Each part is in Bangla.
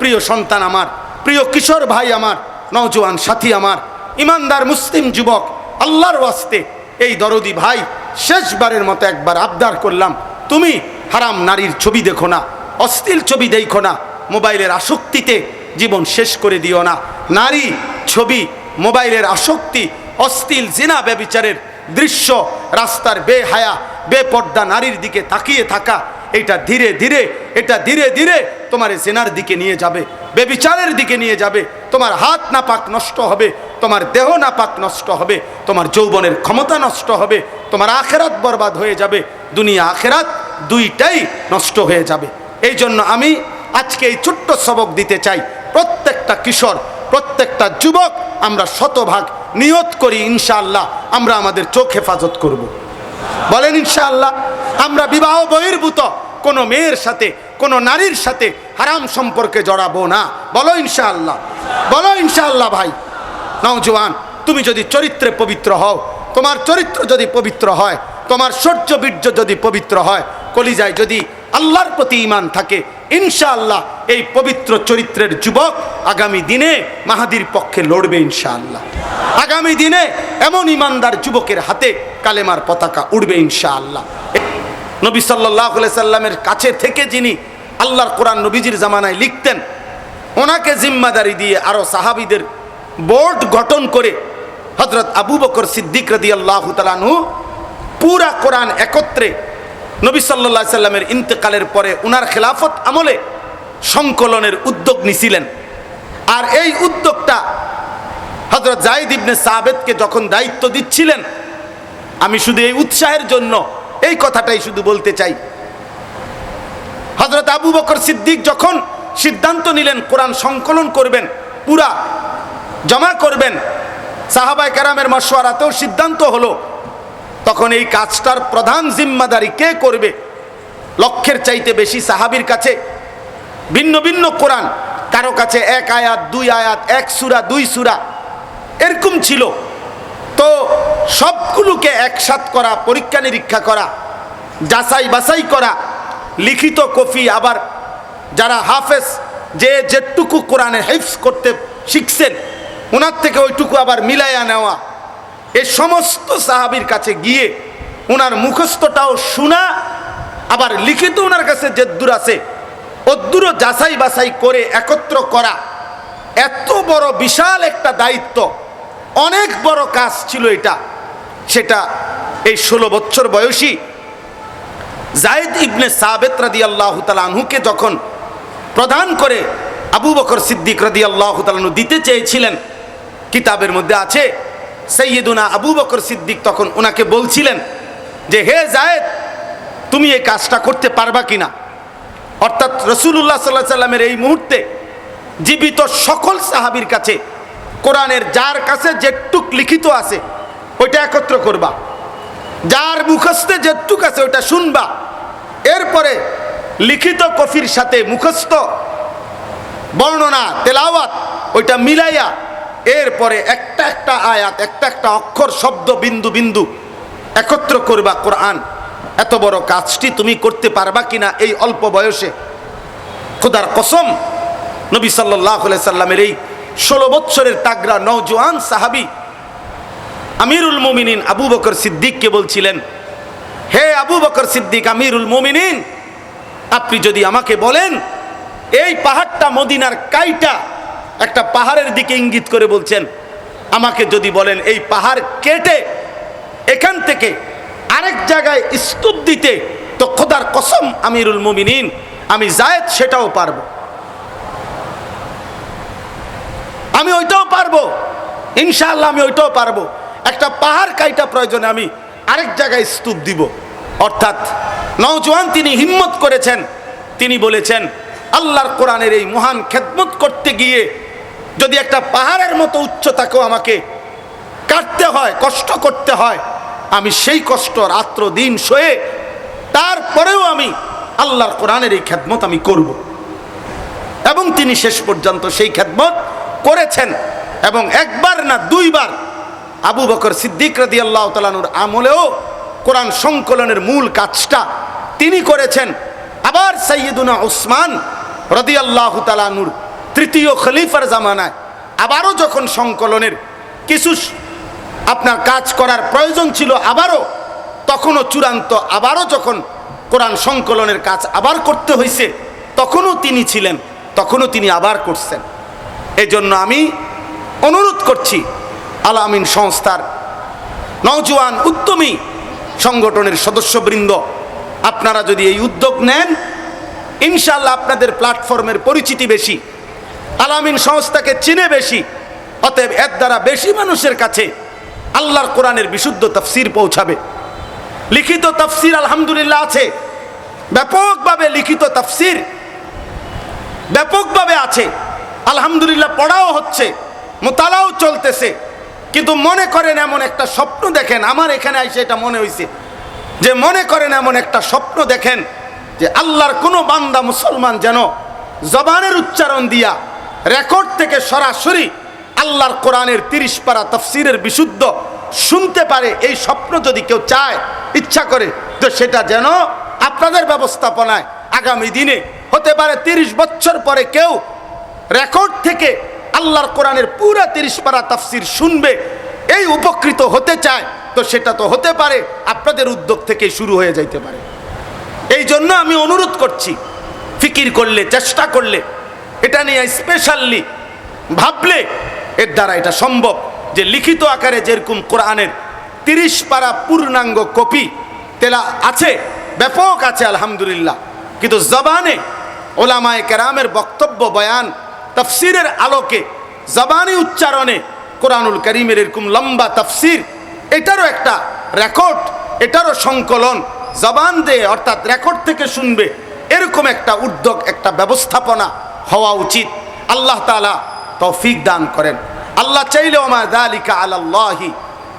প্রিয় সন্তান আমার, প্রিয় কিশোর ভাই আমার, নওজোয়ান সাথী আমার, ইমানদার মুসলিম যুবক, আল্লাহর ওয়াস্তে এই দরদি ভাই শেষবারের মতো একবার আবদার করলাম, তুমি হারাম নারীর ছবি দেখো না, অশ্লীল ছবি দেখো না, মোবাইলের আসক্তিতে জীবন শেষ করে দিও না, নারী ছবি, মোবাইলের আসক্তি, অশ্লীল জিনা ব্যবিচারের দৃশ্য, রাস্তার বেহায়া, বেপর্দা নারীর দিকে তাকিয়ে থাকা, এটা ধীরে ধীরে এটা ধীরে ধীরে তোমার জেনার দিকে নিয়ে যাবে, বেবিচারের দিকে নিয়ে যাবে তোমার হাত নাপাক নষ্ট হবে, তোমার দেহ নাপাক নষ্ট হবে, তোমার যৌবনের ক্ষমতা নষ্ট হবে, তোমার আখেরাত বরবাদ হয়ে যাবে, দুনিয়া আখেরাত দুইটাই নষ্ট হয়ে যাবে এই জন্য আমি আজকে এই ছোট্ট সবক দিতে চাই, প্রত্যেকটা কিশোর, প্রত্যেকটা যুবক আমরা শতভাগ নিয়ত করি ইনশাআল্লাহ, আমরা আমাদের চোখ হেফাজত করব। বলেন ইনশাআল্লাহ, আমরা বিবাহ বহির্ভূত কোনো মেয়ের সাথে কোনো নারীর সাথে হারাম সম্পর্কে জড়াবো না। বলো ইনশাআল্লাহ। বলো ইনশাআল্লাহ ভাই। নওজোয়ান তুমি যদি চরিত্রে পবিত্র হও, তোমার চরিত্র যদি পবিত্র হয়, তোমার সহ্য বীর্য যদি পবিত্র হয়, কলিজায় যদি আল্লাহর প্রতি ইমান থাকে, ইনশাআল্লাহ এই পবিত্র চরিত্রের যুবক আগামী দিনে মাহাদির পক্ষে লড়বে ইনশাআল্লাহ। আগামী দিনে এমন ইমানদার যুবকের হাতে কালেমার পতাকা উড়বে ইনশাআল্লাহ। নবী সাল্লাহ সাল্লামের কাছে থেকে যিনি আল্লাহর কোরআন নবীজির জামানায় লিখতেন, ওনাকে জিম্মাদারি দিয়ে আরও সাহাবিদের বোর্ড গঠন করে হজরত আবু বকর সিদ্দিক রদি আল্লাহ তালানহু পুরা কোরআন একত্রে নবী সাল্লা সাল্লামের ইন্তেকালের পরে উনার খেলাফত আমলে সংকলনের উদ্যোগ নিছিলেন। আর এই উদ্যোগটা হজরত জাহিদ ইবনে সাবেদকে যখন দায়িত্ব দিচ্ছিলেন, আমি শুধু এই উৎসাহের জন্য এই কথাটাই শুধু বলতে চাই। হজরত আবু বকর সিদ্দিক যখন সিদ্ধান্ত নিলেন কোরআন সংকলন করবেন, পুরা জমা করবেন সাহাবাই কারামের মশওয়ারাতেও সিদ্ধান্ত হলো, তখন এই কাজটার প্রধান জিম্মাদারি কে করবে? লক্ষ্যের চাইতে বেশি সাহাবির কাছে ভিন্ন ভিন্ন কোরআন, কারও কাছে এক আয়াত, দুই আয়াত, এক সুরা, দুই সুরা, এরকম ছিল। তো সবগুলোকে একসাথ করা, পরীক্ষা নিরীক্ষা করা, যাচাই বাছাই করা, লিখিত কফি আবার যারা হাফেজ, যে যেটুকু কোরআনে হেফস করতে শিখছেন, ওনার থেকে ওইটুকু আবার মিলাইয়া নেওয়া। এ সমস্ত সাহাবির কাছে গিয়ে ওনার মুখস্থটাও শোনা, আবার লিখিত ওনার কাছে যেদ্দুর আছে অদ্দুরও যাচাই বাছাই করে একত্র করা। এত বড় বিশাল একটা দায়িত্ব, অনেক বড় কাজ ছিল এটা। সেটা এই ষোলো বছর বয়সী জায়দ ইবনে সাবেত রাদি আল্লাহ তালাহুকে যখন প্রদান করে আবু বকর সিদ্দিক রাদি আল্লাহ তালাহু দিতে চেয়েছিলেন, কিতাবের মধ্যে আছে, সৈয়দুনা আবু বকর সিদ্দিক তখন ওনাকে বলছিলেন যে, হে জায়দ, তুমি এই কাজটা করতে পারবা কিনা? অর্থাৎ রসুল্লাহ সাল্লাহ সাল্লামের এই মুহূর্তে জীবিত সকল সাহাবির কাছে কোরআনের যার কাছে যেটুক লিখিত আছে ওইটা একত্র করবা। যার মুখস্থে যেটুক আছে ওইটা শুনবা। এরপরে লিখিত কফির সাথে মুখস্থ, বর্ণনা, তেলাওয়াত, ওইটা মিলাইয়া এরপরে একটা একটা আয়াত, একটা একটা অক্ষর, শব্দ, বিন্দু বিন্দু একত্র করবা কোরআন। এত বড় কাজটি তুমি করতে পারবা কিনা এই অল্প বয়সে? খোদার কসম, নবী সাল্লাহ সাল্লামের এই ষোলো বৎসরের তাগরা নৌজওয়ান সাহাবি আমিরুল মুমিনিন আবু বকর সিদ্দিককে বলছিলেন, হে আবু বকর সিদ্দিক, আমিরুল মুমিনিন, আপনি যদি আমাকে বলেন, এই পাহাড়টা মদিনার কাইটা, একটা পাহাড়ের দিকে ইঙ্গিত করে বলছেন, আমাকে যদি বলেন এই পাহাড় কেটে, এখান থেকে আরেক জায়গায় স্তূপ দিতে, তো খোদার কসম আমিরুল মুমিনিন, আমি জায়েদ সেটাও পারব। আমি ওইটাও পারব, ইনশাআল্লাহ আমি ওইটাও পারব। একটা পাহাড় কাইটা প্রয়োজনে আমি আরেক জায়গায় স্তূপ দিব। অর্থাৎ নওজোয়ান তিনি হিম্মত করেছেন, তিনি বলেছেন, আল্লাহর কোরআনের এই মহান খেদমত করতে গিয়ে যদি একটা পাহাড়ের মতো উচ্চতাকেও আমাকে কাটতে হয়, কষ্ট করতে হয়, আমি সেই কষ্ট রাত্র দিন সয়ে তারপরেও আমি আল্লাহর কোরআনের এই খেদমত আমি করব। এবং তিনি শেষ পর্যন্ত সেই খেদমত করেছেন এবং একবার না দুইবার আবু বকর সিদ্দিক রাদি আল্লাহ তালানুর আমলেও কোরআন সংকলনের মূল কাজটা তিনি করেছেন। আবার সৈয়দুনা ওসমান রদি আল্লাহ তালানুর তৃতীয় খলিফার জামানায় আবারও যখন সংকলনের কিছু আপনার কাজ করার প্রয়োজন ছিল আবারও, তখনও চূড়ান্ত আবারও যখন কোরআন সংকলনের কাজ আবার করতে হয়েছে তখনও তিনি ছিলেন, তখনও তিনি আবার করছেন। এই জন্য আমি অনুরোধ করছি আল আমিন সংস্থার নওজোয়ান উদ্যমী সংগঠনের সদস্যবৃন্দ, আপনারা যদি এই উদ্যোগ নেন ইনশাল্লাহ আপনাদের প্ল্যাটফর্মের পরিচিতি বেশি, আলামিন সংস্থাকে চিনে বেশি, অতএব এর দ্বারা বেশি মানুষের কাছে আল্লাহর কোরআনের বিশুদ্ধ তফসির পৌঁছাবে। লিখিত তফসির আলহামদুলিল্লাহ আছে, ব্যাপকভাবে লিখিত তফসির ব্যাপকভাবে আছে, আলহামদুলিল্লাহ পড়াও হচ্ছে, মোতালাও চলতেছে। কিন্তু মনে করেন এমন একটা স্বপ্ন দেখেন, আমার এখানে আইসে এটা মনে হয়েছে যে মনে করেন এমন একটা স্বপ্ন দেখেন যে আল্লাহর কোনো বান্দা মুসলমান যেন জবানের উচ্চারণ দিয়া রেকর্ড থেকে সরাসরি আল্লাহর কোরআনের তিরিশ পারা তফসিরের বিশুদ্ধ শুনতে পারে, এই স্বপ্ন যদি কেউ চায়, ইচ্ছা করে, তো সেটা যেন আপনাদের ব্যবস্থাপনায় আগামী দিনে হতে পারে। তিরিশ বছর পরে কেউ রেকর্ড থেকে আল্লাহর কোরআনের পুরা তিরিশ পারা তাফসির শুনবে, এই উপকৃত হতে চায়, তো সেটা তো হতে পারে, আপনাদের উদ্যোগ থেকে শুরু হয়ে যাইতে পারে। এই জন্য আমি অনুরোধ করছি, ফিকির করলে, চেষ্টা করলে, এটা নিয়ে স্পেশালি ভাবলে এর দ্বারা এটা সম্ভব যে লিখিত আকারে যেরকম কোরআনের তিরিশ পারা পূর্ণাঙ্গ কপি তেলা আছে, ব্যাপক আছে, আলহামদুলিল্লাহ। কিন্তু জবানে ওলামায় কেরামের বক্তব্য, বয়ান তফসিরের আলোকে, জবানি উচ্চারণে কোরআনুল করিমের এরকম লম্বা তফসির, এটারও একটা রেকর্ড এটারও সংকলন, জবান দিয়ে অর্থাৎ রেকর্ড থেকে শুনবে, এরকম একটা উদ্যোগ, একটা ব্যবস্থাপনা হওয়া উচিত। আল্লাহ তালা তৌফিক দান করেন। আল্লাহ চাইলে ওমা দালিকা আলাল্লাহি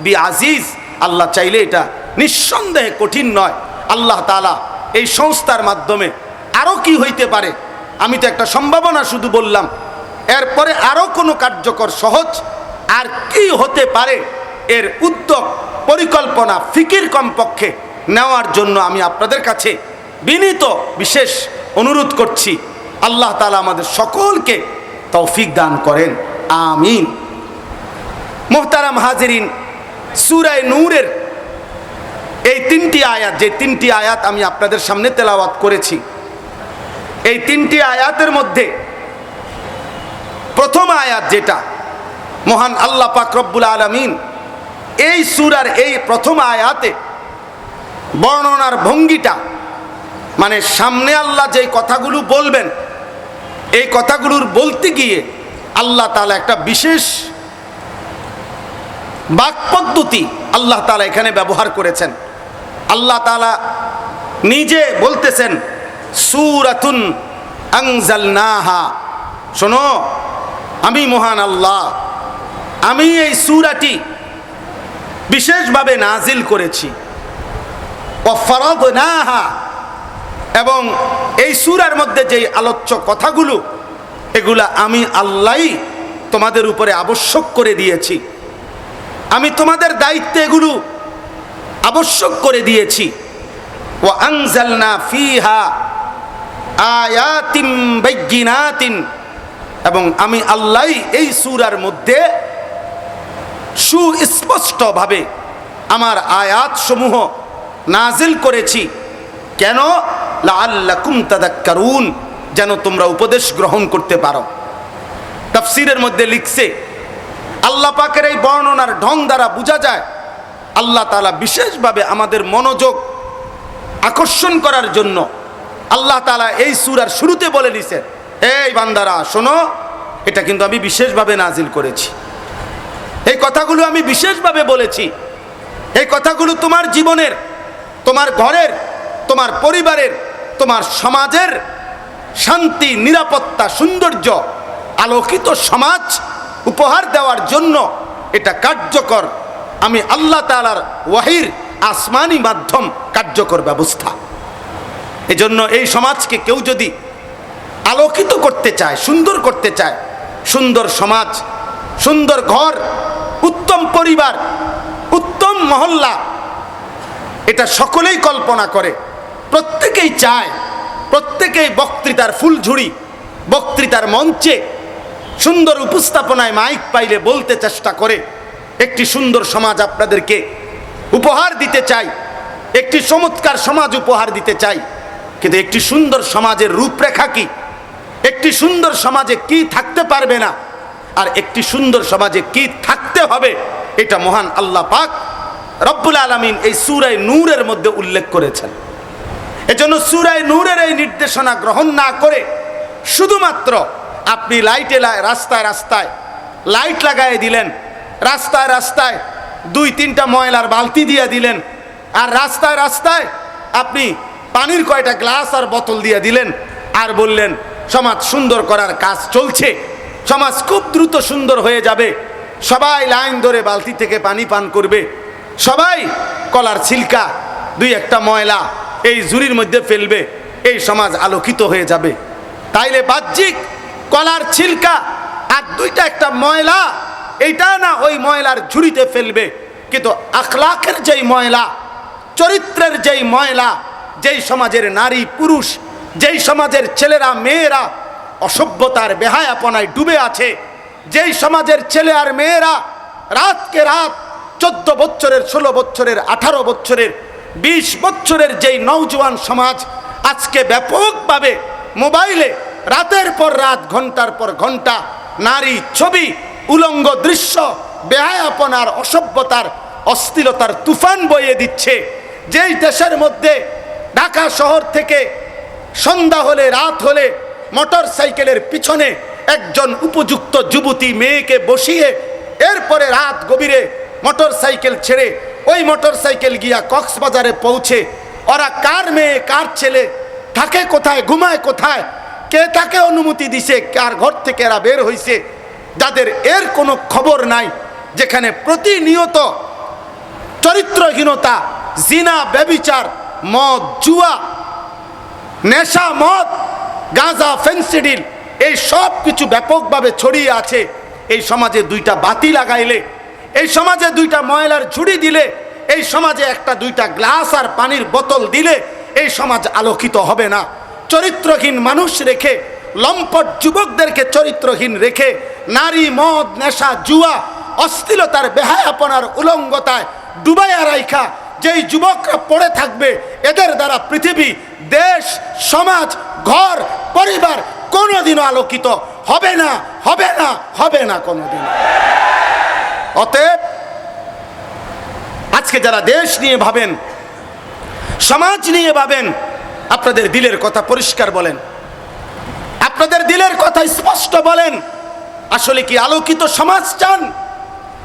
বি আজিজ আল্লাহ চাইলে এটা নিঃসন্দেহে কঠিন নয়। আল্লাহ তালা এই সংস্থার মাধ্যমে আরও কি হইতে পারে? আমি তো একটা সম্ভাবনা শুধু বললাম এরপরে আরও কোনো কার্যকর সহজ আর কি হতে পারে এর উদ্যোগ, পরিকল্পনা, ফিকির কমপক্ষে নেওয়ার জন্য আমি আপনাদের কাছে বিনীত বিশেষ অনুরোধ করছি। আল্লাহ তালা আমাদের সকলকে তৌফিক দান করেন। আমিন। মোহতারাম হাজিরিন, সুরায় নূরের এই তিনটি আয়াত, যে তিনটি আয়াত আমি আপনাদের সামনে তেলাওয়াত করেছি, এই তিনটি আয়াতের মধ্যে প্রথম আয়াত যেটা, মহান আল্লাহ পাক রব্বুল আলমিন এই সুরার এই প্রথম আয়াতে বর্ণনার ভঙ্গিটা মানে সামনে আল্লাহ যেই কথাগুলো বলবেন, এই কথাগুলোর বলতে গিয়ে আল্লাহ তালা একটা বিশেষ বাক পদ্ধতি আল্লাহ তালা এখানে ব্যবহার করেছেন। আল্লাহ তালা নিজে বলতেছেন, সুরাতুন আংজালনাহা শোনো আমি মহান আল্লাহ। আমি এই সুরাটি বিশেষভাবে নাজিল করেছি। এবং এই সুরার মধ্যে যেই আলোচ্য কথাগুলো, এগুলা আমি আল্লাহ তোমাদের উপরে আবশ্যক করে দিয়েছি। আমি তোমাদের দায়িত্বে এগুলো আবশ্যক করে দিয়েছি। ও আংজালনা ফিহা আয়াতিম বৈজ্ঞিনাতিন এবং আমি আল্লাহ এই সুরার মধ্যে সুস্পষ্টভাবে আমার আয়াত সমূহ নাজিল করেছি। কেন? লাল্লাকুম তাদাক্কারুন, যেন তোমরা উপদেশ গ্রহণ করতে পারো। তাফসিরের মধ্যে লিখছে, আল্লাহ পাকের এই বর্ণনার ঢং দ্বারা বোঝা যায়, আল্লাহ তালা বিশেষভাবে আমাদের মনোযোগ আকর্ষণ করার জন্য আল্লাহ তালা এই সুরার শুরুতে বলে দিছেন এই বান্দারা, শোনো, এটা কিন্তু আমি বিশেষভাবে নাজিল করেছি। এই কথাগুলো আমি বিশেষভাবে বলেছি। এই কথাগুলো তোমার জীবনের, তোমার ঘরের, তোমার পরিবারের, তোমার সমাজের শান্তি, নিরাপত্তা, সৌন্দর্য, আলোকিত সমাজ উপহার দেওয়ার জন্য এটা কার্যকর। আমি আল্লাহ তালার ওয়াহির আসমানি মাধ্যম কার্যকর ব্যবস্থা। এজন্য এই সমাজকে কেউ যদি আলোকিত করতে চায়, সুন্দর করতে চায়। সুন্দর সমাজ, সুন্দর ঘর, উত্তম পরিবার, উত্তম মহল্লা, এটা সকলেই কল্পনা করে। প্রত্যেকেই চায়, প্রত্যেকেই বক্তৃতার ফুলঝুড়ি, বক্তৃতার মঞ্চে সুন্দর উপস্থাপনায় মাইক পাইলে বলতে চেষ্টা করে। একটি সুন্দর সমাজ আপনাদেরকে উপহার দিতে চাই, একটি চমৎকার সমাজ উপহার দিতে চাই। কিন্তু একটি সুন্দর সমাজের রূপরেখা কি? একটি সুন্দর সমাজে কি থাকতে পারবে না? আর একটি সুন্দর সমাজে কি থাকতে হবে? এটা মহান আল্লাহ পাক রব্বুল আলমিন এই সুরায় নূরের মধ্যে উল্লেখ করেছেন। এজন্য সুরায় নূরের এই নির্দেশনা গ্রহণ না করে শুধুমাত্র আপনি লাইটে রাস্তায় রাস্তায় লাইট লাগাই দিলেন, রাস্তায় রাস্তায় দুই তিনটা ময়লার বালতি দিয়ে দিলেন, আর রাস্তায় রাস্তায় আপনি পানির কয়টা গ্লাস আর বোতল দিয়ে দিলেন, আর বললেন সমাজ সুন্দর করার কাজ চলছে। সমাজ খুব দ্রুত সুন্দর হয়ে যাবে। সবাই লাইন ধরে বালতি থেকে পানি পান করবে। সবাই কলার ছিলকা, দুই একটা ময়লা এই ঝুড়ির মধ্যে ফেলবে। এই সমাজ আলোকিত হয়ে যাবে। তাইলে বাহ্যিক কলার ছিলকা আর দুইটা একটা ময়লা, এইটা না ওই ময়লার ঝুড়িতে ফেলবে। কিন্তু আখলাকের যেই ময়লা, চরিত্রের যেই ময়লা, যেই সমাজের নারী পুরুষ যেই সমাজের ছেলেরা, মেয়েরা অসভ্যতার বেহায়াপনায় ডুবে আছে, যেই সমাজের ছেলে আর মেয়েরা রাতকে রাত চোদ্দ বছরের, ষোলো বছরের, আঠারো বছরের, বিশ বছরের যেই নৌজওয়ান সমাজ আজকে ব্যাপকভাবে মোবাইলে রাতের পর রাত, ঘণ্টার পর ঘণ্টা নারী ছবি, উলঙ্গ দৃশ্য, বেহায়াপনার, অসভ্যতার, অস্থিরতার তুফান বইয়ে দিচ্ছে। যেই দেশের মধ্যে ঢাকা শহর থেকে সন্ধ্যা হলে, রাত হলে, মোটর সাইকেলের পিছনে একজন উপযুক্ত যুবতী মেয়েকে বসিয়ে, এরপরে রাত গভীরে মোটর সাইকেল ছেড়ে ওই মোটর সাইকেল গিয়া কক্সবাজারে পৌঁছে, ওরা কার মেয়ে, কার ছেলে, থাকে কোথায়, ঘুমায় কোথায়, কে তাকে অনুমতি দিছে, কার ঘর থেকে এরা বের হইছে, যাদের এর কোনো খবর নাই, যেখানে প্রতিনিয়ত চরিত্রহীনতা, জিনা, ব্যবিচার, মদ, জুয়া নেশা, মদ, গাঁজা ফেন্সিডিল এই সব কিছু ব্যাপকভাবে ছড়িয়ে আছে। এই সমাজে দুইটা বাতি লাগাইলে, এই সমাজে দুইটা ময়লার ঝুড়ি দিলে, এই সমাজে একটা দুইটা গ্লাস আর পানির বোতল দিলে, এই সমাজ আলোকিত হবে না। চরিত্রহীন মানুষ রেখে, লম্পট যুবকদেরকে চরিত্রহীন রেখে, নারী, মদ, নেশা, জুয়া অস্থিরতার বেহায়াপনার উলঙ্গতায় ডুবাইয়া রাইখা যেই যুবকরা পড়ে থাকবে, এদের দ্বারা পৃথিবী, দেশ, সমাজ, ঘর, পরিবার কোনোদিনও আলোকিত হবে না হবে না হবে না কোনোদিন। অতএব, আজকে যারা দেশ নিয়ে ভাবেন, সমাজ নিয়ে ভাবেন, আপনাদের দিলের কথা পরিষ্কার বলেন। আপনাদের দিলের কথা স্পষ্ট বলেন, আসলে কি আলোকিত সমাজ চান,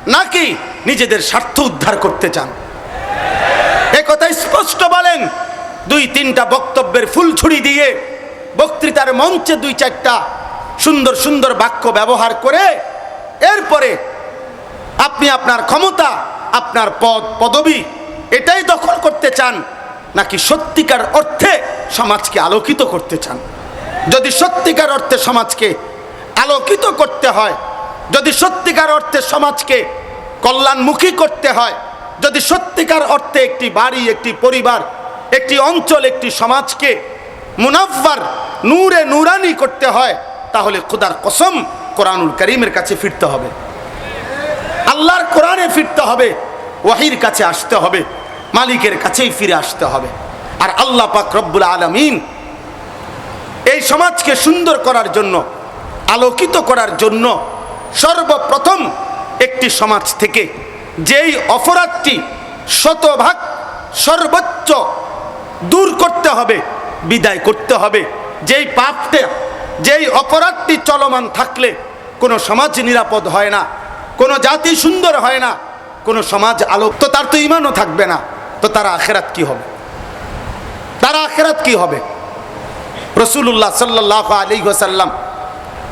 নাকি নিজেদের স্বার্থ উদ্ধার করতে চান? এ কথা স্পষ্ট বলেন। দুই, তিনটা বক্তব্যের ফুল ছুরি দিয়ে বক্তৃতার মঞ্চে দুই, চারটা সুন্দর সুন্দর বাক্য ব্যবহার করে এরপরে আপনি আপনার ক্ষমতা, আপনার পদ, পদবি এটাই দখল করতে চান, নাকি সত্যিকার অর্থে সমাজকে আলোকিত করতে চান? যদি সত্যিকার অর্থে সমাজকে আলোকিত করতে হয়, যদি সত্যিকার অর্থে সমাজকে কল্যাণমুখী করতে হয় যদি সত্যিকার অর্থে একটি বাড়ি, একটি পরিবার, একটি অঞ্চল, একটি সমাজকে মুনাফার নূরে নুরানি করতে হয়, তাহলে খুদার কসম কোরআনুল করিমের কাছে ফিরতে হবে। আল্লাহর কোরআনে ফিরতে হবে, ওয়াহির কাছে আসতে হবে, মালিকের কাছেই ফিরে আসতে হবে। আর আল্লাহ পাক রব্বুল আলমিন এই সমাজকে সুন্দর করার জন্য, আলোকিত করার জন্য সর্বপ্রথম একটি সমাজ থেকে যেই অপরাধটি শতভাগ সর্বোচ্চ দূর করতে হবে, বিদায় করতে হবে। যেই পাপটা যেই অপরাধটি চলমান থাকলে কোনো সমাজ নিরাপদ হয় না, কোনো জাতি সুন্দর হয় না, কোনো সমাজ আলোক তো তার তো ইমানও থাকবে না। তো তারা আখেরাত কি হবে? তারা আখেরাত কি হবে? রসুল্লাহ সাল্লাহ আলী সাল্লাম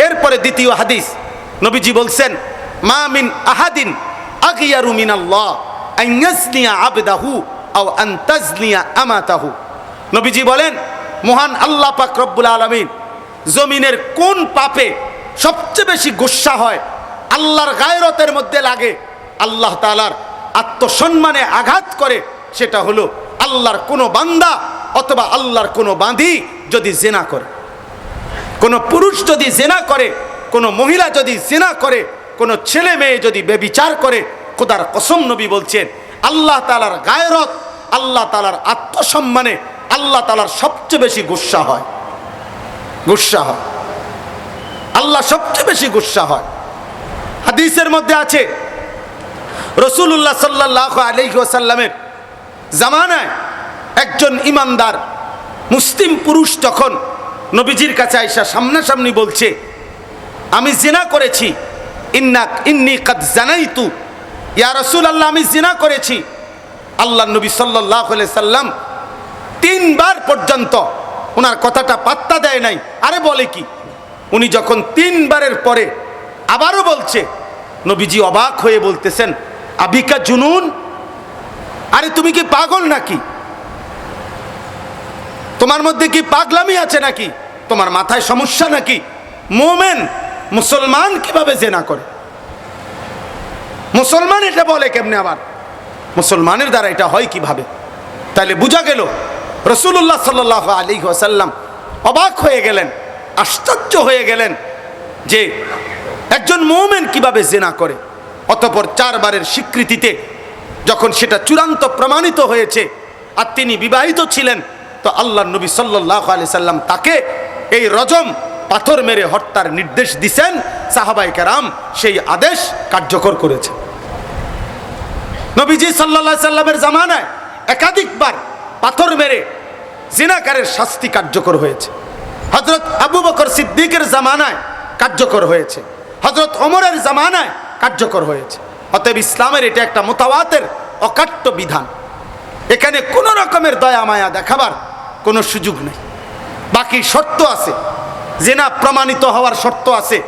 এরপরে দ্বিতীয় হাদিস, নবীজি বলছেন, মা মিন আহাদিন আগিয়ারু মিন আল্লাহ আইয়াসনিয়া আবদাহু আও আন্তাজনিয়া আমাতাহু। নবীজি বলেন, মহান আল্লাহ পাক রব্বুল আলমিন, জমিনের কোন পাপে সবচেয়ে বেশি গুসা হয়, আল্লাহর গায়রতের মধ্যে লাগে, আল্লাহ তালার আত্মসম্মানে আঘাত করে, সেটা হলো আল্লাহর কোনো বান্দা অথবা আল্লাহর কোনো বাঁধি যদি জেনা করে। কোনো পুরুষ যদি জেনা করে, কোনো মহিলা যদি জেনা করে কোনো ছেলে মেয়ে যদি বেবিচার করে, খোদার কসম নবী বলছেন, আল্লাহ তালার গায়রত, আল্লাহ তালার আত্মসম্মানে, আল্লাহ তালার সবচেয়ে বেশি গুসা হয়। গুসা হয়। আল্লাহ সবচেয়ে বেশি গুসা হয়। হাদিসের মধ্যে আছে রসুল্লাহ সাল্লাহ আলহিসাল্লামের জামানায় একজন ইমানদার মুসলিম পুরুষ যখন নবীজির কাছে আইসা সামনাসামনি বলছে, আমি জিনা করেছি ইন্না ইন্নি কাদ জানাই তু ইয়া রসুল আল্লাহ আমি জিনা করেছি। আল্লাহ নবী সাল্লাহ সাল্লাম তিনবার পর্যন্ত ওনার কথাটা পাত্তা দেয় নাই। আরে বলে কি? উনি যখন তিনবারের পরে আবারও বলছে, নবীজি অবাক হয়ে বলতেছেন, আবিকা জুনুন? আরে তুমি কি পাগল নাকি? তোমার মধ্যে কি পাগলামি আছে নাকি? তোমার মাথায় সমস্যা নাকি? মোমেন মুসলমান কীভাবে জেনা করে? মুসলমান এটা বলে কেমনে আবার? মুসলমানের দ্বারা এটা হয় কীভাবে? তাহলে বোঝা গেল রসুল্লাহ সাল আলী সাল্লাম অবাক হয়ে গেলেন, আশ্চর্য হয়ে গেলেন যে একজন মোমেন কীভাবে জেনা করে? অতপর চারবারের স্বীকৃতিতে যখন সেটা চূড়ান্ত প্রমাণিত হয়েছে আর তিনি বিবাহিত ছিলেন, তো আল্লাহ নবী সাল্লাহ আলি সাল্লাম তাকে এই রজম পাথর মেরে হত্যার নির্দেশ দিছেন সাহাবাই কারাম, সেই আদেশ কার্যকর করেছে। নবীজি সাল্লা সাল্লামের জামানায় একাধিকবার পাথর মেরে জিনাকারের শাস্তি কার্যকর হয়েছে। হজরত আবু বকর সিদ্দিকের জামানায় কার্যকর হয়েছে। হজরত ওমরের জামানায় কার্যকর হয়েছে। অতএব ইসলামের এটা একটা মোতাবাতের অকাট্য বিধান। এখানে কোনো রকমের দয়া মায়া দেখাবার কোনো সুযোগ নেই। বাকি শর্ত আছে। জেনা প্রমাণিত হওয়ার শর্ত আছে।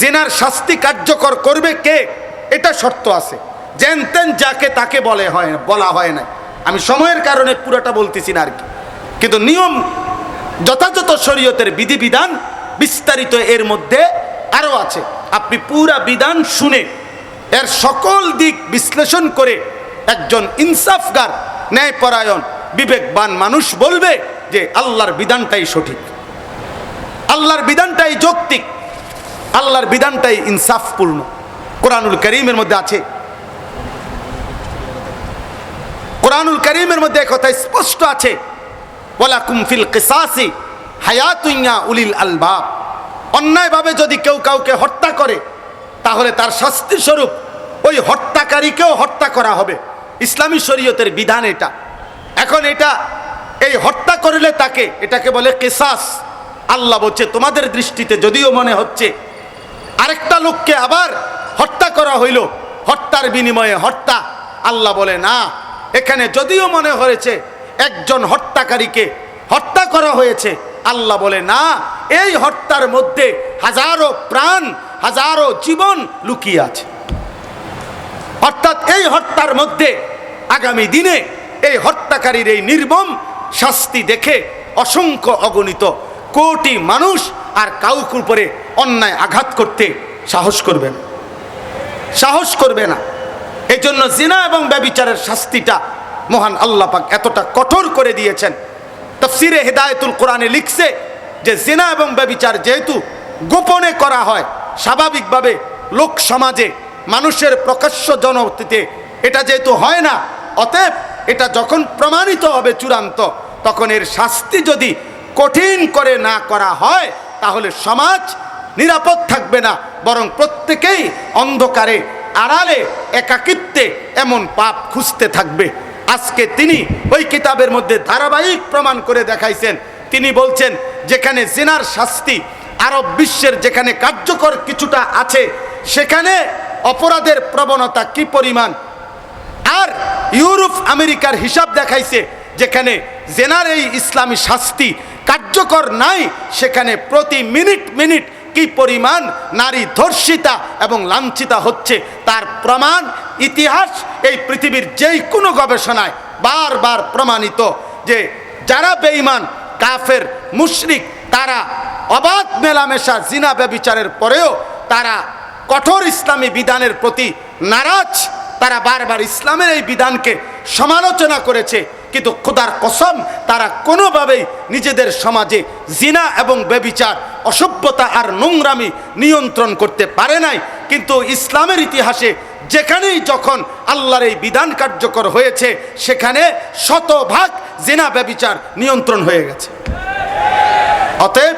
জেনার শাস্তি কার্যকর করবে কে? এটা শর্ত আছে। যেন তেন যাকে তাকে বলে হয় বলা হয় না আমি সময়ের কারণে পুরোটা বলতেছি না আর কি। কিন্তু নিয়ম যথাযথ শরীয়তের বিধিবিধান বিস্তারিত এর মধ্যে আরও আছে। আপনি পুরা বিধান শুনে এর সকল দিক বিশ্লেষণ করে একজন ইনসাফগার, ন্যায়পরায়ণ, বিবেকবান মানুষ বলবে যে আল্লাহর বিধানটাই সঠিক। আল্লাহর বিধানটাই যৌক্তিক, আল্লাহর বিধানটাই ইনসাফপূর্ণ। কোরআনুল করিমের মধ্যে আছে। কোরআনুল করিমের মধ্যে কথা স্পষ্ট আছে। ওলা কুমফিল কিসাসি হায়াতুইয়া উলিল আলবাব। অন্যায়ভাবে যদি কেউ কাউকে হত্যা করে, তাহলে তার শাস্তি স্বরূপ ওই হত্যাকারীকেও হত্যা করা হবে। ইসলামী শরীয়তের বিধান এটা। এখন এটা, এই হত্যা করলে তাকে, এটাকে বলে কেসাস। আল্লাহ বলছে, তোমাদের দৃষ্টিতে যদিও মনে হচ্ছে আরেকটা লোককে আবার হত্যা করা হইল, হত্যার বিনিময়ে হত্যা, আল্লাহ বলে, না, এখানে যদিও মনে হয়েছে একজন হত্যাকারীকে হত্যা করা হয়েছে, আল্লাহ বলে, না, এই হত্যার মধ্যে হাজারো প্রাণ, হাজারো জীবন লুকিয়ে আছে। অর্থাৎ এই হত্যার মধ্যে আগামী দিনে এই হত্যাকারীর এই নির্মম শাস্তি দেখে অসংখ্য অগণিত কোটি মানুষ আর কাউকে উপরে অন্যায় আঘাত করতে সাহস করবে না। সাহস করবে না। এই জন্য জিনা এবং ব্যবিচারের শাস্তিটা মহান আল্লাহ পাক এতটা কঠোর করে দিয়েছেন। তফসিরে হেদায়তুল কোরআনে লিখছে যে জিনা এবং ব্যবিচার যেহেতু গোপনে করা হয়, স্বাভাবিকভাবে লোক সমাজে মানুষের প্রকাশ্য জনতিতে এটা যেহেতু হয় না, অতএব এটা যখন প্রমাণিত হবে চূড়ান্ত, তখন এর শাস্তি যদি কঠিন করে না করা হয়, তাহলে সমাজ নিরাপদ থাকবে না। বরং প্রত্যেকেই অন্ধকারে, আড়ালে, একাকিত্বে এমন পাপ খুঁজতে থাকবে। আজকে তিনি ওই কিতাবের মধ্যে ধারাবাহিক প্রমাণ করে দেখাইছেন। তিনি বলছেন, যেখানে জেনার শাস্তি, আরব বিশ্বের যেখানে কার্যকর কিছুটা আছে, সেখানে অপরাধের প্রবণতা কি পরিমাণ? আর ইউরোপ, আমেরিকার হিসাব দেখাইছে, যেখানে জেনার এই ইসলামী শাস্তি কার্যকর নাই, সেখানে প্রতি মিনিট মিনিট কি পরিমাণ নারী ধর্ষিতা এবং লাঞ্ছিতা হচ্ছে তার প্রমাণ, ইতিহাস, এই পৃথিবীর যেই কোনো গবেষণায় বারবার প্রমাণিত যে যারা বেঈমান, কাফের, মুশরিক, তারা অবাধ মেলামেশা, জিনা ব্যবিচারের পরেও তারা কঠোর ইসলামী বিধানের প্রতি নারাজ। তারা বারবার ইসলামের এই বিধানকে সমালোচনা করেছে। কিন্তু খোদার কসম, তারা কোনোভাবেই নিজেদের সমাজে জিনা এবং বেবিচার অসভ্যতা আর নোংরামি নিয়ন্ত্রণ করতে পারে নাই। কিন্তু ইসলামের ইতিহাসে যেখানেই যখন আল্লাহর এই বিধান কার্যকর হয়েছে, সেখানে শতভাগ জেনা ব্যবিচার নিয়ন্ত্রণ হয়ে গেছে। অতএব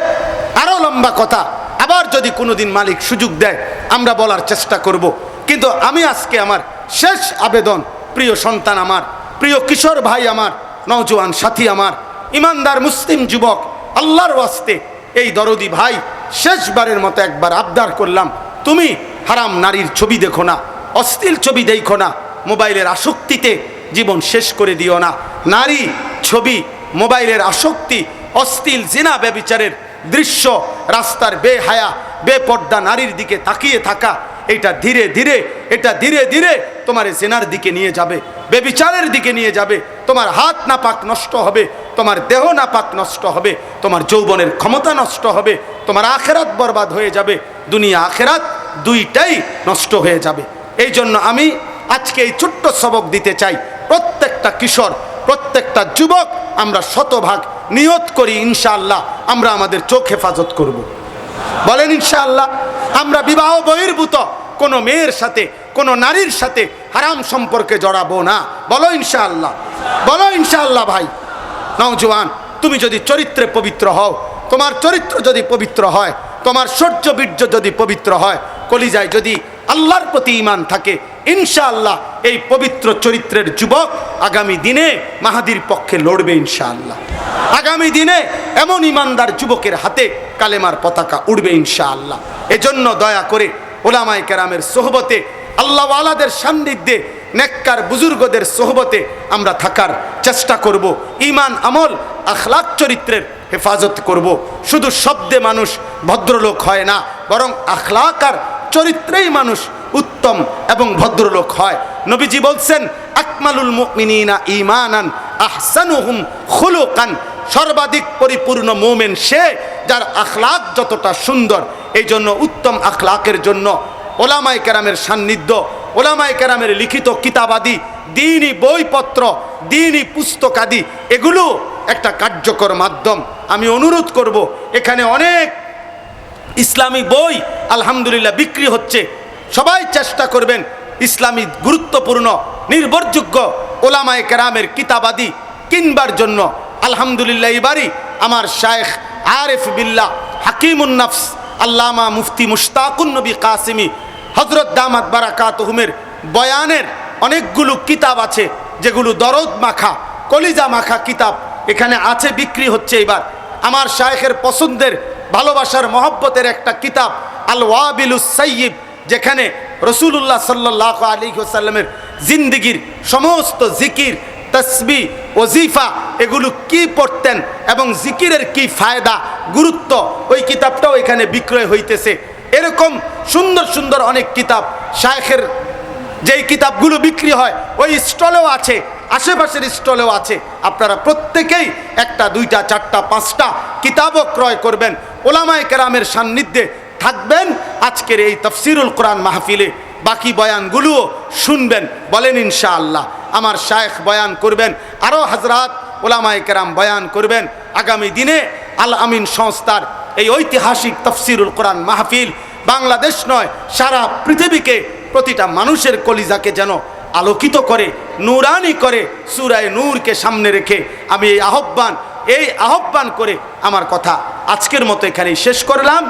আরও লম্বা কথা, আবার যদি কোনোদিন মালিক সুযোগ দেয়, আমরা বলার চেষ্টা করব। কিন্তু আমি আজকে আমার শেষ আবেদন, প্রিয় সন্তান আমার প্রিয় কিশোর ভাই আমার, নওজোয়ান সাথী আমার, ইমানদার মুসলিম যুবক, আল্লাহর ওয়াস্তে এই দরদি ভাই, শেষবারের মতো একবার আবদার করলাম, তুমি হারাম নারীর ছবি দেখো না, অশ্লীল ছবি দেখো না, মোবাইলের আসক্তিতে জীবন শেষ করে দিও না। নারী ছবি, মোবাইলের আসক্তি, অশ্লীল জিনা ব্যবিচারের দৃশ্য, রাস্তার বেহায়া, বেপর্দা নারীর দিকে তাকিয়ে থাকা এটা ধীরে ধীরে, এটা ধীরে ধীরে তোমার জেনার দিকে নিয়ে যাবে, বেবিচারের দিকে নিয়ে যাবে, তোমার হাত নাপাক নষ্ট হবে, তোমার দেহ নাপাক নষ্ট হবে, তোমার যৌবনের ক্ষমতা নষ্ট হবে, তোমার আখেরাত বরবাদ হয়ে যাবে, দুনিয়া আখেরাত দুইটাই নষ্ট হয়ে যাবে এই জন্য আমি আজকে এই ছোট্ট সবক দিতে চাই, প্রত্যেকটা কিশোর, প্রত্যেকটা যুবক আমরা শতভাগ নিয়ত করি, ইনশাআল্লাহ, আমরা আমাদের চোখ হেফাজত করব। বলেন, ইনশাআল্লাহ, আমরা বিবাহ বহির্ভূত, কোনো মেয়ের সাথে, কোনো নারীর সাথে হারাম সম্পর্কে জড়াবো না। বলো, ইনশাআল্লাহ। বলো, ইনশাআল্লাহ ভাই। নওজোয়ান তুমি যদি চরিত্রে পবিত্র হও, তোমার চরিত্র যদি পবিত্র হয়, তোমার শৌর্য বীর্য যদি পবিত্র হয়, কলিজায় যদি আল্লাহর প্রতি ইমান থাকে। ইনশাআল্লাহ এই পবিত্র চরিত্রের যুবক আগামী দিনে মাহাদির পক্ষে লড়বে ইনশাআল্লাহ। আগামী দিনে এমন ইমানদার যুবকের হাতে কালেমার পতাকা উড়বে ইনশাআল্লাহ। এজন্য দয়া করে ওলামায় কেরামের সোহবতে আল্লাহওয়ালাদের সান্নিধ্যে, নেককার বুজুর্গদের সোহবতে আমরা থাকার চেষ্টা করব। ইমান আমল, আখলাক চরিত্রের হেফাজত করব। শুধু শব্দে মানুষ ভদ্রলোক হয় না, বরং আখলাক আর চরিত্রেই মানুষ উত্তম এবং ভদ্রলোক হয়। নবীজি বলছেন, আকমালুল মুমিনিনা ইমানান আহসানুহুম খুলুকান। সর্বাধিক পরিপূর্ণ মোমেন সে যার আখলাক যতটা সুন্দর, এই জন্য উত্তম আখলাকের জন্য ওলামাই কেরামের সান্নিধ্য ওলামাই কেরামের লিখিত কিতাবাদি, দিনই বইপত্র, দিনই পুস্তকাদি, এগুলো একটা কার্যকর মাধ্যম। আমি অনুরোধ করব, এখানে অনেক ইসলামী বই আলহামদুলিল্লাহ বিক্রি হচ্ছে। সবাই চেষ্টা করবেন ইসলামী গুরুত্বপূর্ণ, নির্ভরযোগ্য ওলামায় কেরামের কিতাবাদি কিনবার জন্য। আলহামদুলিল্লাহ এবারই আমার শায়েখ আরেফ বিল্লাহ হাকিমুন্নাফস আল্লামা মুফতি মুশতাকুন নবী কাসিমি হজরত দামাত বারাকাত হুমের বয়ানের অনেকগুলো কিতাব আছে, যেগুলো দরদ মাখা, কলিজা মাখা কিতাব এখানে আছে, বিক্রি হচ্ছে এবার আমার শায়েখের পছন্দের, ভালোবাসার, মহব্বতের একটা কিতাব আল ওয়াবিলুস সাইয়িব যেখানে রসুল্লাহ সাল্লাহ আলী সাল্লামের জিন্দিগির সমস্ত জিকির, তসবি, ওজিফা এগুলো কি পড়তেন এবং জিকিরের কি ফায়দা, গুরুত্ব ওই কিতাবটাও এখানে বিক্রয় হইতেছে। এরকম সুন্দর সুন্দর অনেক কিতাব শায়েখের যেই কিতাবগুলো বিক্রি হয়, ওই স্টলেও আছে, আশেপাশের স্টলেও আছে। আপনারা প্রত্যেকেই একটা, দুইটা, চারটা, পাঁচটা কিতাবও ক্রয় করবেন। ওলামায় কেরামের সান্নিধ্যে থাকবেন। আজকের এই তফসিরুল কোরআন মাহফিলে বাকি বয়ানগুলোও শুনবেন, বলেন ইনশাআল্লাহ। আমার শায়েখ বয়ান করবেন আরও হাজরাত ওলামায় কেরাম বয়ান করবেন। আগামী দিনে আল আমিন সংস্থার এই ঐতিহাসিক তফসিরুল কোরআন মাহফিল বাংলাদেশ নয়, সারা পৃথিবীকে প্রতিটা মানুষের কলিজাকে যেন আলোকিত করে, নুরানি করে, সুরায় নূরকে সামনে রেখে আমি এই আহ্বান এই আহ্বান করে আমার কথা আজকের মতো এখানেই শেষ করলাম।